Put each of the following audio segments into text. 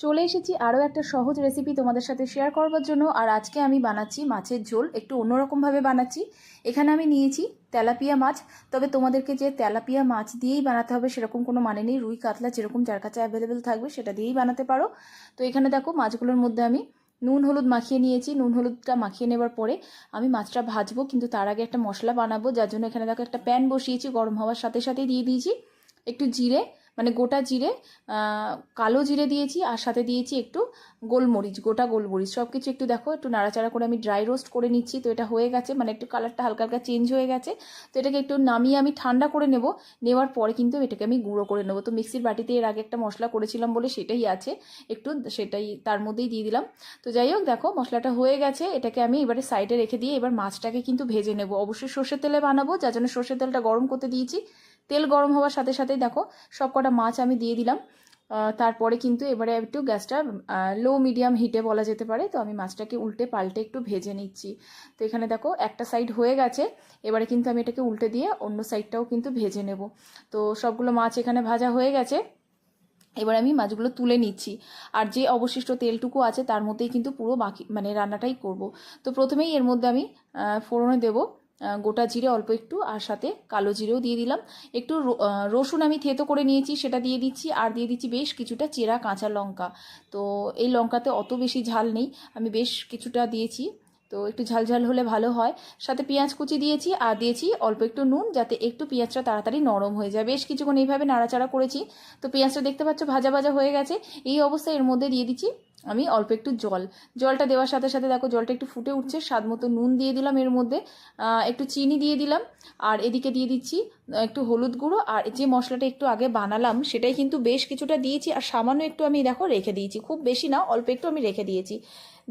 চলে এসেছি আরও একটা সহজ রেসিপি তোমাদের সাথে শেয়ার করবার জন্য। আর আজকে আমি বানাচ্ছি মাছের ঝোল, একটু অন্যরকমভাবে বানাচ্ছি। এখানে আমি নিয়েছি তেলাপিয়া মাছ, তবে তোমাদেরকে যে তেলাপিয়া মাছ দিয়েই বানাতে হবে সেরকম কোনো মানে নেই। রুই, কাতলা যেরকম যার কাছে অ্যাভেলেবেল থাকবে সেটা দিয়েই বানাতে পারো। তো এখানে দেখো মাছগুলোর মধ্যে আমি নুন, হলুদ মাখিয়ে নিয়েছি। নুন, হলুদটা মাখিয়ে নেবার পরে আমি মাছটা ভাজবো, কিন্তু তার আগে একটা মশলা বানাবো। যার জন্য এখানে দেখো একটা প্যান বসিয়েছি, গরম হওয়ার সাথে সাথেই দিয়ে দিয়েছি। একটু জিরে মানে গোটা জিরে কালো জিরে দিয়েছি আর সাথে দিয়েছি একটু গোলমরিচ, গোটা গোলমরিচ। সব কিছু একটু দেখো, একটু নাড়াচাড়া করে আমি ড্রাই রোস্ট করে নিচ্ছি। তো এটা হয়ে গেছে মানে একটু কালারটা হালকা হালকা চেঞ্জ হয়ে গেছে। তো এটাকে একটু নামিয়ে আমি ঠান্ডা করে নেব। নেওয়ার পরে কিন্তু এটাকে আমি গুঁড়ো করে নেব। তো মিক্সির বাটিতে এর আগে একটা মশলা করেছিলাম বলে সেটাই আছে। একটু সেটাই তার মধ্যেই দিয়ে দিলাম। তো যাই হোক, দেখো মশলাটা হয়ে গেছে। এটাকে আমি এবারে সাইডে রেখে দিয়ে এবার মাছটাকে কিন্তু ভেজে নেব। অবশ্যই সর্ষের তেলে বানাবো, যার জন্য সর্ষের তেলটা গরম করতে দিয়েছি। তেল গরম হওয়ার সাথে সাথেই দেখো সব কটা মাছ আমি দিয়ে দিলাম। তারপরে কিন্তু এবারে একটু গ্যাসটা লো মিডিয়াম হিটে বলা যেতে পারে। তো আমি মাছটাকে উল্টে পাল্টে একটু ভেজে নিচ্ছি। তো এখানে দেখো একটা সাইড হয়ে গেছে। এবারে কিন্তু আমি এটাকে উল্টে দিয়ে অন্য সাইডটাও কিন্তু ভেজে নেব। তো সবগুলো মাছ এখানে ভাজা হয়ে গেছে। এবার আমি মাছগুলো তুলে নিচ্ছি। আর যে অবশিষ্ট তেলটুকু আছে তার মধ্যেই কিন্তু পুরো বাকি মানে রান্নাটাই করব। তো প্রথমেই এর মধ্যে আমি ফোড়নে দেবো। গোটা জিরে অল্প একটু, আর সাথে কালো জিরেও দিয়ে দিলাম। একটু রসুন আমি থেতো করে নিয়েছি, সেটা দিয়ে দিচ্ছি, আর দিয়ে দিচ্ছি বেশ কিছুটা চেরা কাঁচা লঙ্কা। তো এই লঙ্কাতে অত বেশি ঝাল নেই, আমি বেশ কিছুটা দিয়েছি। তো একটু ঝালঝাল হলে ভালো হয়। সাথে পেঁয়াজ কুচি দিয়েছি, আর দিয়েছি অল্প একটু নুন, যাতে একটু পেঁয়াজটা তাড়াতাড়ি নরম হয়ে যায়। বেশ কিছুক্ষণ এইভাবে নাড়াচাড়া করেছি। তো পেঁয়াজটা দেখতে পাচ্ছ ভাজা ভাজা হয়ে গেছে। এই অবস্থায় এর মধ্যে দিয়ে দিচ্ছি আমি অল্প একটু জল। জলটা দেওয়ার সাথে সাথে দেখো জলটা একটু ফুটে উঠছে, স্বাদ মতো নুন দিয়ে দিলাম এর মধ্যে একটু চিনি দিয়ে দিলাম, আর এদিকে দিয়ে দিচ্ছি একটু হলুদ গুঁড়ো, আর যে মশলাটা একটু আগে বানালাম সেটাই কিন্তু বেশ কিছুটা দিয়েছি, আর সামান্য একটু আমি দেখো রেখে দিয়েছি, খুব বেশি না, অল্প একটু আমি রেখে দিয়েছি।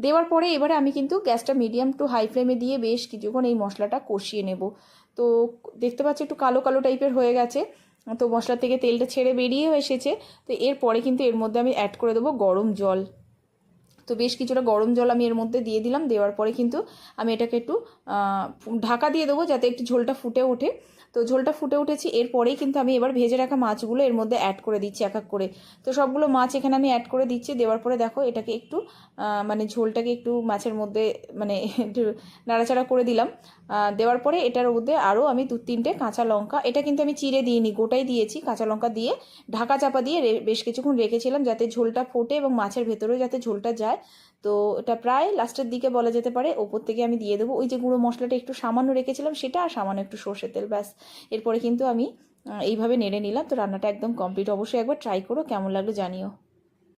দেওয়ার পরে এবারে আমি কিন্তু গ্যাসটা মিডিয়াম টু হাই ফ্লেমে দিয়ে বেশ কিছুক্ষণ এই মশলাটা কষিয়ে নেব। তো দেখতে পাচ্ছি একটু কালো কালো টাইপের হয়ে গেছে, তো মশলা থেকে তেলটা ছেড়ে বেরিয়েও এসেছে, তো এরপরে কিন্তু এর মধ্যে আমি অ্যাড করে দেবো গরম জল। তো বেশ কিছুটা গরম জল আমি এর মধ্যে দিয়ে দিলাম, দেওয়ার পরে কিন্তু আমি এটাকে একটু ঢাকা দিয়ে দেবো যাতে একটু ঝোলটা ফুটে ওঠে। তো ঝোলটা ফুটে উঠেছি এরপরেই কিন্তু আমি এবার ভেজে রাখা মাছগুলো এর মধ্যে অ্যাড করে দিচ্ছি এক এক করে। তো সবগুলো মাছ এখানে আমি অ্যাড করে দিচ্ছি, দেওয়ার পরে দেখো এটাকে একটু মানে ঝোলটাকে একটু মাছের মধ্যে মানে একটু নাড়াচাড়া করে দিলাম। দেওয়ার পরে এটার মধ্যে আরও আমি দু তিনটে কাঁচা লঙ্কা, এটা কিন্তু আমি চিড়ে দিইনি, গোটাই দিয়েছি কাঁচা লঙ্কা দিয়ে। ঢাকা চাপা দিয়ে বেশ কিছুক্ষণ রেখেছিলাম যাতে ঝোলটা ফোটে এবং মাছের ভেতরেও যাতে ঝোলটা যায়। তো এটা প্রায় লাস্টের দিকে বলা যেতে পারে, ওপর থেকে আমি দিয়ে দেবো। ওই যে গুঁড়ো মশলাটা একটু সামান্য রেখেছিলাম সেটা, আর সামান্য একটু সর্ষের তেল, ব্যাস। এরপরে কিন্তু আমি এইভাবে নেড়ে নিলাম। তো রান্নাটা একদম কমপ্লিট অবশ্যই একবার ট্রাই করো, কেমন লাগল জানিও।